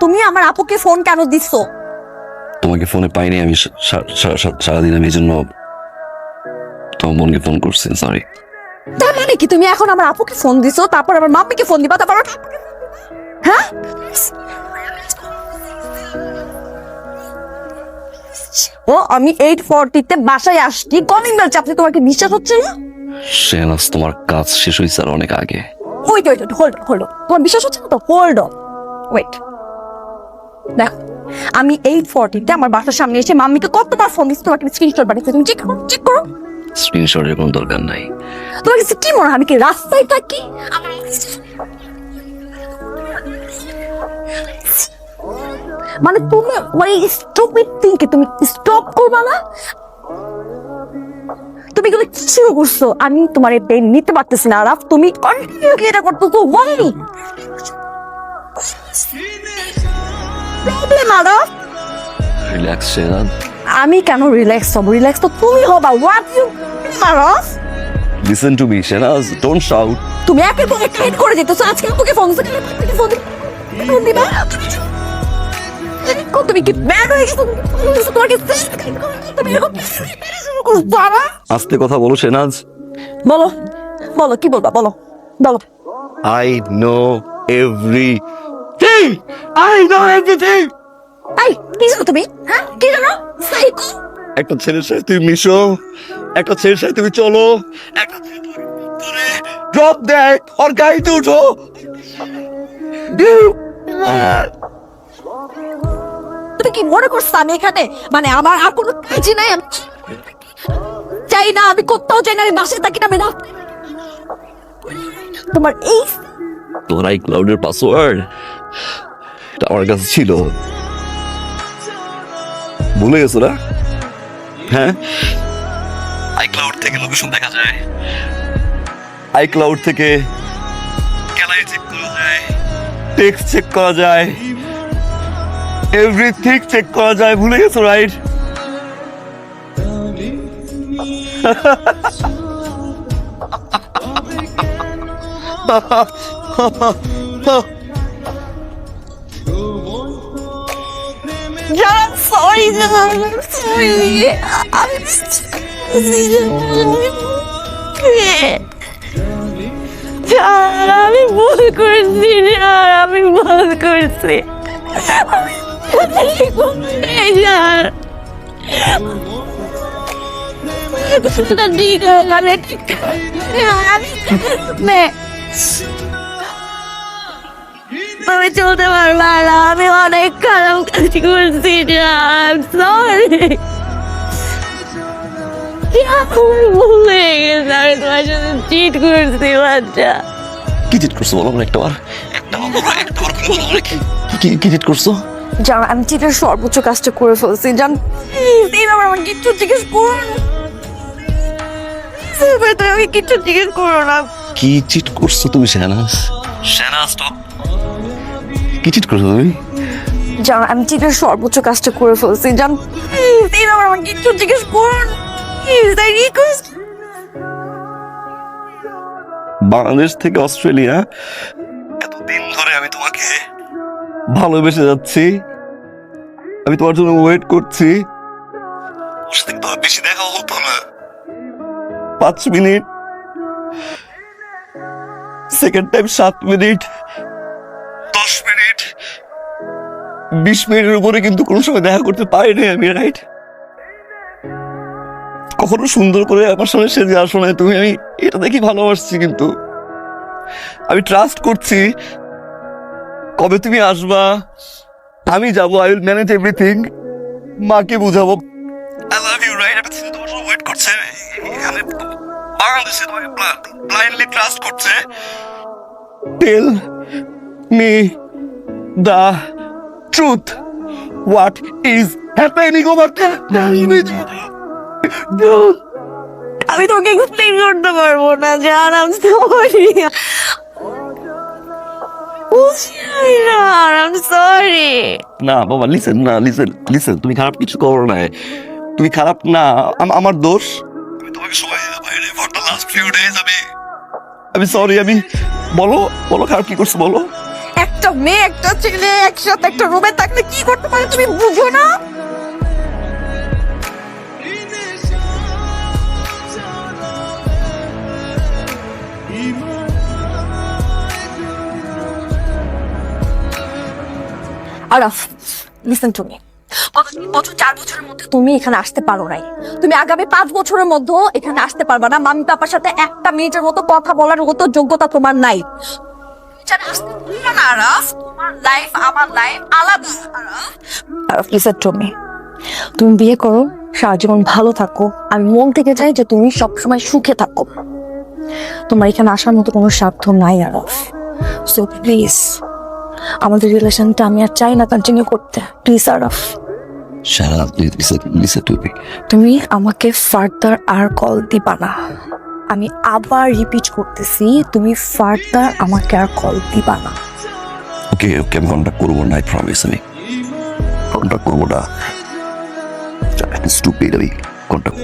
তুমি আমার আপুকে ফোন কেন দিচ্ছ? তোমাকে ফোনে পাইনি আমি সারাদিন আমি এই জন্য তোমার বোনকে ফোন করছি সরি তার মানে কি? তুমি এখন আমার আপুকে ফোন দিছো তারপর আমার মাম্মিকে ফোন দিবা তারপর হ্যাঁ? ও আমি এইট ফোরটিতে বাসায় আসছি। কলিং বেল চাপতে তোমাকে বিশ্বাস হচ্ছে না? শেহনাজ তোমার কাজ শেষ হয়েছে অনেক আগে। ওয়েট ওয়েট হোল্ড হোল্ড তোমার বিশ্বাস হচ্ছে না তো? হোল্ড অন ওয়েট দেখো আমি এইট ফোরটিতে আমার বাসার সামনে এসে মাম্মিকে কতবার ফোন দিচ্ছি তোমাকে স্ক্রিনশট পাঠিয়েছি তুমি চেক করো চেক করো। স্ক্রিনশটের কোনো দরকার নাই। তোমার কাছে কি মনে হয় আমি কি রাস্তায় থাকি? মানে তুমি মানে স্টুপিড থিংকে তুমি স্টপ করবা না? তুমি এগুলো কি শুরু করছ? আমি তোমার এই পেন নিতে পারতেছি না রাফ তুমি কন্টিনিউলি এটা করতেছো? ওয়াই প্রবলেম আরাফ রিল্যাক্স আমি কেন রিল্যাক্স হব? রিল্যাক্স তো তুমি হবা what you Araf listen to me Shehnaz don't shout তুমি একের পর এক টাইট করে যেতেছো আজকে আমাকে ফোন দিতে গেলে ফোন দিবা? কোন তুমি কি ব্যাড হয়ে গেছো? তোমাকে তুমি এরকম বাবা। আস্তে কথা বলো শেনাজ বলো বলো কি বলবা বলো বলো। I know every I know everything এই কি জানো তুমি? হ্যাঁ কি জানো? সাইকো একটা ছেলের সাথে তুমি মিশো একটা ছেলের সাথে তুমি চলো একটা ড্রপ দেয় ওর গাড়িতে উঠো তুমি কি মনে করছ আমি এখানে? মানে আমার আর কোনো কাজই নাই আমি চাই না আমি কোথাও চাই না আমি বাসায় থাকি না আমি না তোমার এই তোর আই ক্লাউডের পাসওয়ার্ড আমার কাছে ছিল। ভুলে গেছো না? হ্যাঁ? আই ক্লাউড থেকে লোকেশন দেখা যায়। আই ক্লাউড থেকে গ্যালারি চেক করা যায়। টেক্সট চেক করা যায়। এভরিথিং চেক করা যায়। ভুলে গেছো right John, sorry, John. I'm sorry. I'm John, আমি ভুল করছি John, আমি ভুল করছি আমি আমি চলতে পারব না আমি অনেক খারাপ কাজ করছি সরি ভুল গেছে আমি তোমার সাথে চিট করছি বাচ্চা। কি চিট করছ বলো আমার একটা বার কি চিট করছ? জান আমি চিটের সর্বোচ্চ কাজটা করে ফেলছি জান। এই ব্যাপারে আমার কিচ্ছু জিজ্ঞেস করো না। তুমি আমাকে কিচ্ছু জিজ্ঞেস করো না। কি চিট করছ তুমি শাহনাজ? শাহনাজ স্টপ কি চিট করছ তুমি? জান আমি চিটের সর্বোচ্চ কাজটা করে ফেলছি। জান প্লিজ এই আমার কিচ্ছু জিজ্ঞেস করো না প্লিজ আই রিকোয়েস্ট বাংলাদেশ থেকে অস্ট্রেলিয়া এতদিন ধরে আমি তোমাকে ভালোবেসে যাচ্ছি। আমি তোমার জন্য ওয়েট করছি। বেশি দেখা হতো না। পাঁচ মিনিট সেকেন্ড টাইম সাত মিনিট দশ মিনিট বিশ মিনিটের উপরে কিন্তু কোনো সময় দেখা করতে পারিনি আমি রাইট কখনো সুন্দর করে আমার সামনে সেজে আসো না তুমি আমি এটা দেখি ভালোবাসছি কিন্তু। আমি ট্রাস্ট করছি, কবে তুমি আসবা, আমি যাব আই উইল ম্যানেজ এভরিথিং মাকে বুঝাবো। আই লাভ ইউ রাইট একটা জন্য ওয়েট করছে। বাংলাদেশে তোমাকে ব্লাইন্ডলি ট্রাস্ট করছে। Tell me the truth what is happening over আমি তোকে এক্সপ্লেইন করতে পারব না জান আম সরি আম সরি না বাবা লিসেন না লিসেন লিসেন তুমি খারাপ কিছু করো না তুমি খারাপ না আম- আমার দোষ। আমি তোমাকে সময় দিতে পারিনি for the last few days আমি আমি সরি আমি বলো বলো খারাপ কি করছ, বলো। একটা মেয়ে, একটা ছেলে একসাথে একটা রুমে থাকলে কি করতে পারে তুমি বুঝো না? আরাফ লিসেন টু মি বছর চার বছরের মধ্যে তুমি এখানে আসতে পারো নাই। তুমি আগামী পাঁচ বছরের মধ্যে এখানে আসতে পারবা না। মামি পাপার সাথে একটা মিনিটের মতো কথা বলার মতো যোগ্যতা তোমার নাই। লাইফ আমার লাইফ আলাদা, আরাফ। লিসেন তুমি বিয়ে করো, সারা জীবন ভালো থাকো। আমি মন থেকে চাই যে তুমি সবসময় সুখে থাকো। তোমার এখানে আসার মতো কোনো স্বার্থ নাই, আরফ। সো প্লিজ আমাদের রিলেশনটা আমি আর চাই না কন্টিনিউ করতে। প্লিজ আরাফ। To me. তুমি আমাকে ফার্দার আর কল দিবা না। আমি আবার রিপিট করতেছি তুমি ফার্দার আমাকে আর কল দিবা না। ওকে ওকে আমি কন্ট্যাক্ট করব না আই প্রমিস আমি। কন্ট্যাক্ট করব না। স্টুপিড আমি। কন্ট্যাক্ট